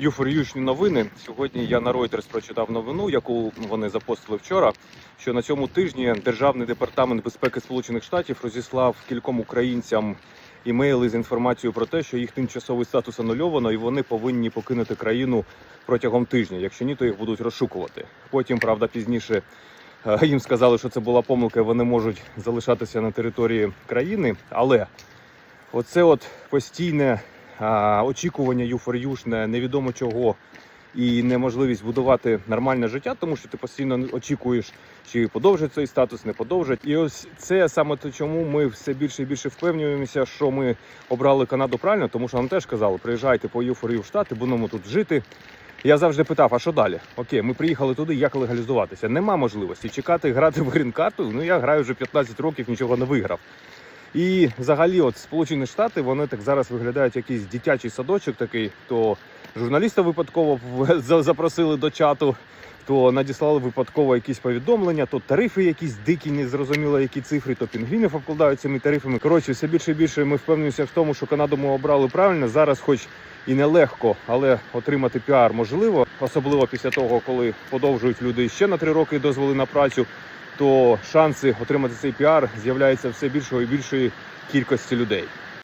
Юфоріючні новини. Сьогодні я на Reuters прочитав новину, яку вони запостили вчора. Що на цьому тижні Державний департамент безпеки Сполучених Штатів розіслав кільком українцям імейли з інформацією про те, що їх тимчасовий статус анульовано, і вони повинні покинути країну протягом тижня. Якщо ні, то їх будуть розшукувати. Потім, правда, пізніше е, їм сказали, що це була помилка. і Вони можуть залишатися на території країни, але оце от постійне очікування юфорюшне, невідомо чого. І неможливість будувати нормальне життя, тому що ти постійно очікуєш, чи подовжить цей статус, не подовжить. І ось це саме те, чому ми все більше і більше впевнюємося, що ми обрали Канаду правильно, тому що нам теж казали, приїжджайте по юфорію в Штати, будемо тут жити. Я завжди питав, а що далі? Окей, ми приїхали туди, як легалізуватися? Нема можливості чекати, грати в грін-карту. Ну я граю вже 15 років, нічого не виграв. І взагалі, от Сполучені Штати, вони так зараз виглядають якийсь дитячий садочок такий, то журналіста випадково запросили до чату, то надіслали випадково якісь повідомлення, то тарифи якісь дикі, незрозуміло, які цифри, то пінгвінів обкладають цими тарифами. Коротше, все більше і більше ми впевнюємося в тому, що Канаду ми обрали правильно. Зараз, хоч і нелегко, але отримати піар можливо, особливо після того, коли подовжують люди ще на три роки дозволи на працю, то шанси отримати цей піар з'являються все більшої і більшої кількості людей.